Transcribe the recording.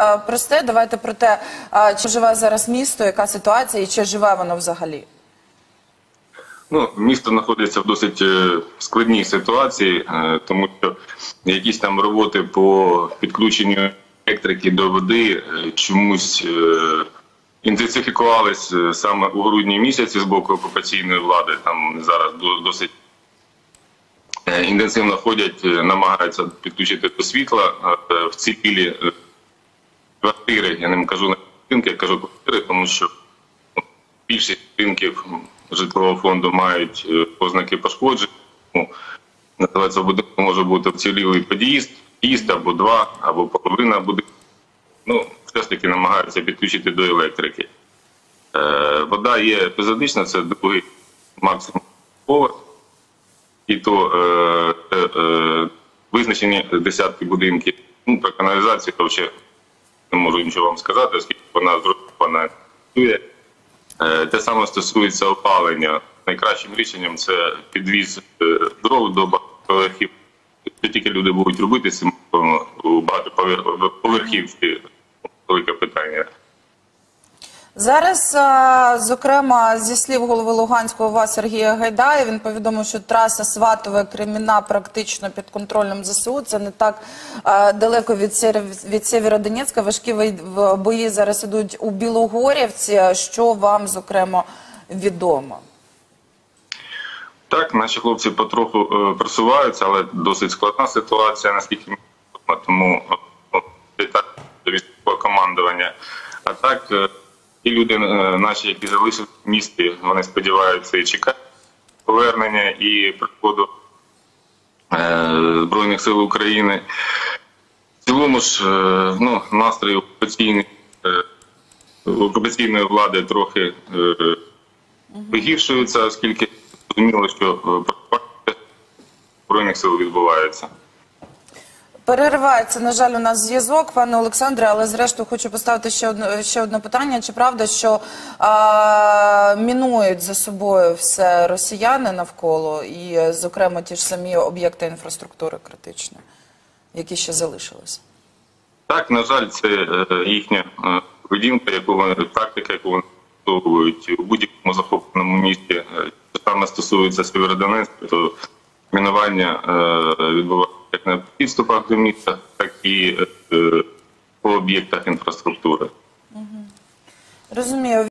Е, Просте, давайте про те, чи живе зараз місто, яка ситуація і чи живе воно взагалі. Ну, місто знаходиться в досить е, складній ситуації, е, тому що якісь там роботи по підключенню електрики до води чомусь інтенсифікувались саме у грудні місяці з боку окупаційної влади. Там зараз досить інтенсивно ходять, намагаються підключити до світла в цивілі квартири. Я не кажу на будинки, я кажу квартири, тому що більшість будинків житлового фонду мають е, ознаки пошкоджень. Називається будинку може бути вцілілий під'їзд, під'їзд або два, або половина будинку. Ну, все ж таки намагаються підключити до електрики. Е, вода є епізодична, це другий максимум поверх. І то е, е, визначені десятки будинків. Ну, про каналізацію я взагалі не можу нічого вам сказати, оскільки вона зроблена. Е, Те саме стосується опалення. Найкращим рішенням це підвіз е, дров до багатоповерхів. Що тільки люди будуть робити, у багатоповерхівці велике питання. Зараз, е, зокрема, зі слів голови Луганського ОВА Сергія Гайдая, він повідомив, що траса Сватове Креміна практично під контролем ЗСУ. Це не так е, далеко від, Сєвєродонецька. Важкі бої зараз ідуть у Білогорівці. Що вам, зокрема, відомо? Так, наші хлопці потроху е, просуваються, але досить складна ситуація, наскільки тому так до військового командування. А так, ті люди е, наші, які залишилися в місті, вони сподіваються і чекають повернення і приходу е, Збройних сил України. В цілому ж е, ну, настрій окупаційний, е, окупаційної влади трохи вигіршуються, оскільки зрозуміло, що збройних сил відбувається. Переривається, на жаль, у нас зв'язок, пане Олександре, але зрештою хочу поставити ще одне, ще одне питання. Чи правда, що а, мінують за собою все росіяни навколо, і, зокрема, ті ж самі об'єкти інфраструктури критичної, які ще залишилися? Так, на жаль, це е, їхня е, поведінка, яку вони тактика, яку вони використовують у будь-якому захопленому місті. Е, саме стосується Сєвєродонецька, то мінування відбувається як на підступах до міста, так і е, по об'єктах інфраструктури. Розумію.